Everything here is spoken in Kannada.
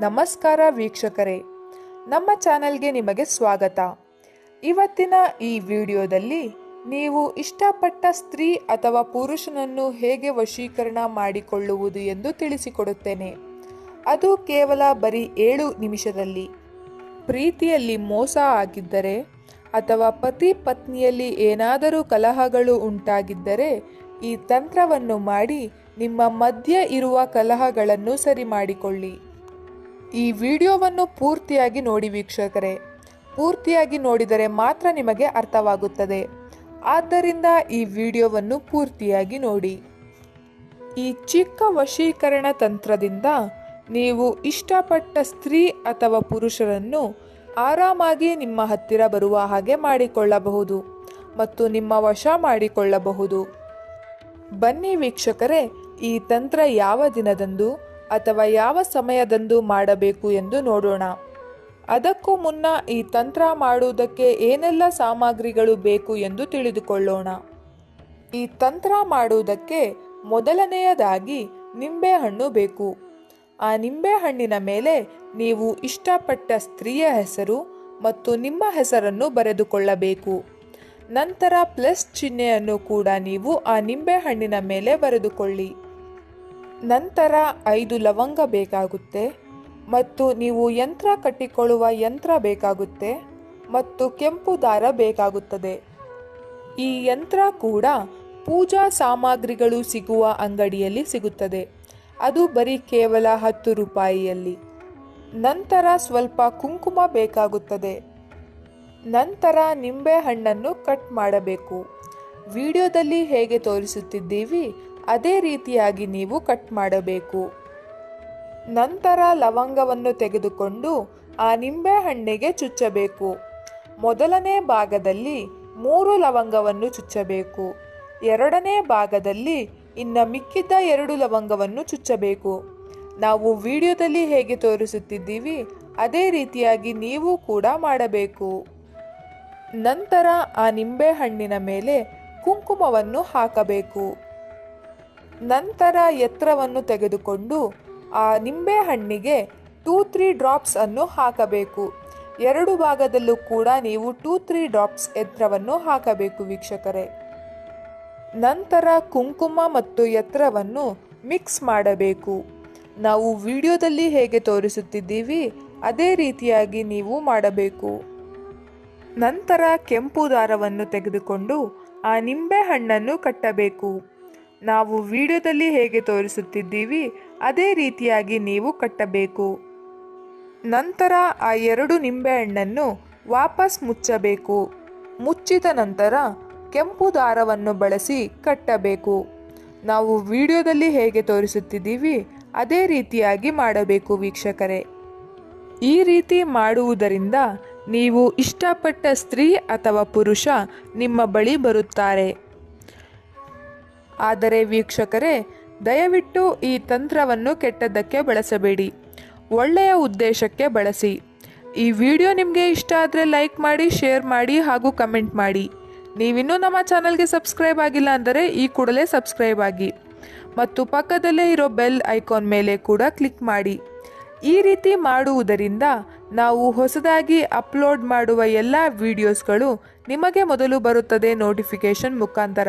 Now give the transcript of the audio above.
ನಮಸ್ಕಾರ ವೀಕ್ಷಕರೇ. ನಮ್ಮ ಚಾನೆಲ್ಗೆ ನಿಮಗೆ ಸ್ವಾಗತ. ಇವತ್ತಿನ ಈ ವಿಡಿಯೋದಲ್ಲಿ ನೀವು ಇಷ್ಟಪಟ್ಟ ಸ್ತ್ರೀ ಅಥವಾ ಪುರುಷನನ್ನು ಹೇಗೆ ವಶೀಕರಣ ಮಾಡಿಕೊಳ್ಳುವುದು ಎಂದು ತಿಳಿಸಿಕೊಡುತ್ತೇನೆ. ಅದು ಕೇವಲ ಬರೀ ಏಳು ನಿಮಿಷದಲ್ಲಿ. ಪ್ರೀತಿಯಲ್ಲಿ ಮೋಸ ಆಗಿದ್ದರೆ ಅಥವಾ ಪತಿ ಪತ್ನಿಯಲ್ಲಿ ಏನಾದರೂ ಕಲಹಗಳು ಉಂಟಾಗಿದ್ದರೆ ಈ ತಂತ್ರವನ್ನು ಮಾಡಿ ನಿಮ್ಮ ಮಧ್ಯೆ ಇರುವ ಕಲಹಗಳನ್ನು ಸರಿ ಮಾಡಿಕೊಳ್ಳಿ ಈ ವಿಡಿಯೋವನ್ನು ಪೂರ್ತಿಯಾಗಿ ನೋಡಿ ವೀಕ್ಷಕರೇ. ಪೂರ್ತಿಯಾಗಿ ನೋಡಿದರೆ ಮಾತ್ರ ನಿಮಗೆ ಅರ್ಥವಾಗುತ್ತದೆ. ಆದ್ದರಿಂದ ಈ ವಿಡಿಯೋವನ್ನು ಪೂರ್ತಿಯಾಗಿ ನೋಡಿ. ಈ ಚಿಕ್ಕ ವಶೀಕರಣ ತಂತ್ರದಿಂದ ನೀವು ಇಷ್ಟಪಟ್ಟ ಸ್ತ್ರೀ ಅಥವಾ ಪುರುಷರನ್ನು ಆರಾಮಾಗಿ ನಿಮ್ಮ ಹತ್ತಿರ ಬರುವ ಹಾಗೆ ಮಾಡಿಕೊಳ್ಳಬಹುದು ಮತ್ತು ನಿಮ್ಮ ವಶ ಮಾಡಿಕೊಳ್ಳಬಹುದು. ಬನ್ನಿ ವೀಕ್ಷಕರೇ, ಈ ತಂತ್ರ ಯಾವ ದಿನದಂದು? ಅಥವಾ ಯಾವ ಸಮಯದಂದು ಮಾಡಬೇಕು ಎಂದು ನೋಡೋಣ. ಅದಕ್ಕೂ ಮುನ್ನ ಈ ತಂತ್ರ ಮಾಡುವುದಕ್ಕೆ ಏನೆಲ್ಲ ಸಾಮಗ್ರಿಗಳು ಬೇಕು ಎಂದು ತಿಳಿದುಕೊಳ್ಳೋಣ. ಈ ತಂತ್ರ ಮಾಡುವುದಕ್ಕೆ ಮೊದಲನೆಯದಾಗಿ ನಿಂಬೆಹಣ್ಣು ಬೇಕು. ಆ ನಿಂಬೆಹಣ್ಣಿನ ಮೇಲೆ ನೀವು ಇಷ್ಟಪಟ್ಟ ಸ್ತ್ರೀಯ ಹೆಸರು ಮತ್ತು ನಿಮ್ಮ ಹೆಸರನ್ನು ಬರೆದುಕೊಳ್ಳಬೇಕು. ನಂತರ ಪ್ಲಸ್ ಚಿಹ್ನೆಯನ್ನು ಕೂಡ ನೀವು ಆ ನಿಂಬೆಹಣ್ಣಿನ ಮೇಲೆ ಬರೆದುಕೊಳ್ಳಿ. ನಂತರ ಐದು ಲವಂಗ ಬೇಕಾಗುತ್ತೆ ಮತ್ತು ನೀವು ಯಂತ್ರ ಕಟ್ಟಿಕೊಳ್ಳುವ ಯಂತ್ರ ಬೇಕಾಗುತ್ತೆ ಮತ್ತು ಕೆಂಪು ದಾರ ಬೇಕಾಗುತ್ತದೆ. ಈ ಯಂತ್ರ ಕೂಡ ಪೂಜಾ ಸಾಮಗ್ರಿಗಳು ಸಿಗುವ ಅಂಗಡಿಯಲ್ಲಿ ಸಿಗುತ್ತದೆ. ಅದು ಬರೀ ಕೇವಲ ಹತ್ತು ರೂಪಾಯಿಯಲ್ಲಿ. ನಂತರ ಸ್ವಲ್ಪ ಕುಂಕುಮ ಬೇಕಾಗುತ್ತದೆ. ನಂತರ ನಿಂಬೆ ಹಣ್ಣನ್ನು ಕಟ್ ಮಾಡಬೇಕು. ವಿಡಿಯೋದಲ್ಲಿ ಹೇಗೆ ತೋರಿಸುತ್ತಿದ್ದೀವಿ? ಅದೇ ರೀತಿಯಾಗಿ ನೀವು ಕಟ್ ಮಾಡಬೇಕು. ನಂತರ ಲವಂಗವನ್ನು ತೆಗೆದುಕೊಂಡು ಆ ನಿಂಬೆ ಹಣ್ಣಿಗೆ ಚುಚ್ಚಬೇಕು. ಮೊದಲನೇ ಭಾಗದಲ್ಲಿ ಮೂರು ಲವಂಗವನ್ನು ಚುಚ್ಚಬೇಕು. ಎರಡನೇ ಭಾಗದಲ್ಲಿ ಇನ್ನು ಮಿಕ್ಕಿದ್ದ ಎರಡು ಲವಂಗವನ್ನು ಚುಚ್ಚಬೇಕು. ನಾವು ವಿಡಿಯೋದಲ್ಲಿ ಹೇಗೆ ತೋರಿಸುತ್ತಿದ್ದೀವಿ, ಅದೇ ರೀತಿಯಾಗಿ ನೀವು ಕೂಡ ಮಾಡಬೇಕು. ನಂತರ ಆ ನಿಂಬೆ ಹಣ್ಣಿನ ಮೇಲೆ ಕುಂಕುಮವನ್ನು ಹಾಕಬೇಕು. ನಂತರ ಎತ್ತರವನ್ನು ತೆಗೆದುಕೊಂಡು ಆ ನಿಂಬೆ ಹಣ್ಣಿಗೆ ಟೂ ತ್ರೀ ಡ್ರಾಪ್ಸ್ ಅನ್ನು ಹಾಕಬೇಕು. ಎರಡು ಭಾಗದಲ್ಲೂ ಕೂಡ ನೀವು ಟೂ ತ್ರೀ ಡ್ರಾಪ್ಸ್ ಎತ್ತರವನ್ನು ಹಾಕಬೇಕು ವೀಕ್ಷಕರೇ. ನಂತರ ಕುಂಕುಮ ಮತ್ತು ಎತ್ತರವನ್ನು ಮಿಕ್ಸ್ ಮಾಡಬೇಕು. ನಾವು ವಿಡಿಯೋದಲ್ಲಿ ಹೇಗೆ ತೋರಿಸುತ್ತಿದ್ದೀವಿ, ಅದೇ ರೀತಿಯಾಗಿ ನೀವು ಮಾಡಬೇಕು. ನಂತರ ಕೆಂಪು ದಾರವನ್ನು ತೆಗೆದುಕೊಂಡು ಆ ನಿಂಬೆ ಹಣ್ಣನ್ನು ಕಟ್ಟಬೇಕು. ನಾವು ವಿಡಿಯೋದಲ್ಲಿ ಹೇಗೆ ತೋರಿಸುತ್ತಿದ್ದೀವಿ, ಅದೇ ರೀತಿಯಾಗಿ ನೀವು ಕಟ್ಟಬೇಕು. ನಂತರ ಆ ಎರಡು ನಿಂಬೆಹಣ್ಣನ್ನು ವಾಪಸ್ ಮುಚ್ಚಬೇಕು. ಮುಚ್ಚಿದ ನಂತರ ಕೆಂಪು ದಾರವನ್ನು ಬಳಸಿ ಕಟ್ಟಬೇಕು. ನಾವು ವಿಡಿಯೋದಲ್ಲಿ ಹೇಗೆ ತೋರಿಸುತ್ತಿದ್ದೀವಿ, ಅದೇ ರೀತಿಯಾಗಿ ಮಾಡಬೇಕು ವೀಕ್ಷಕರೇ. ಈ ರೀತಿ ಮಾಡುವುದರಿಂದ ನೀವು ಇಷ್ಟಪಟ್ಟ ಸ್ತ್ರೀ ಅಥವಾ ಪುರುಷ ನಿಮ್ಮ ಬಳಿ ಬರುತ್ತಾರೆ. ಆದರೆ ವೀಕ್ಷಕರೇ, ದಯವಿಟ್ಟು ಈ ತಂತ್ರವನ್ನು ಕೆಟ್ಟದ್ದಕ್ಕೆ ಬಳಸಬೇಡಿ. ಒಳ್ಳೆಯ ಉದ್ದೇಶಕ್ಕೆ ಬಳಸಿ. ಈ ವಿಡಿಯೋ ನಿಮಗೆ ಇಷ್ಟ ಆದರೆ ಲೈಕ್ ಮಾಡಿ, ಶೇರ್ ಮಾಡಿ ಹಾಗೂ ಕಮೆಂಟ್ ಮಾಡಿ. ನೀವಿನ್ನೂ ನಮ್ಮ ಚಾನಲ್ಗೆ ಸಬ್ಸ್ಕ್ರೈಬ್ ಆಗಿಲ್ಲ ಅಂದರೆ ಈ ಕೂಡಲೇ ಸಬ್ಸ್ಕ್ರೈಬ್ ಆಗಿ. ಮತ್ತು ಪಕ್ಕದಲ್ಲೇ ಇರೋ ಬೆಲ್ ಐಕಾನ್ ಮೇಲೆ ಕೂಡ ಕ್ಲಿಕ್ ಮಾಡಿ. ಈ ರೀತಿ ಮಾಡುವುದರಿಂದ ನಾವು ಹೊಸದಾಗಿ ಅಪ್ಲೋಡ್ ಮಾಡುವ ಎಲ್ಲ ವಿಡಿಯೋಸ್ಗಳು ನಿಮಗೆ ಮೊದಲು ಬರುತ್ತದೆ ನೋಟಿಫಿಕೇಷನ್ ಮುಖಾಂತರ.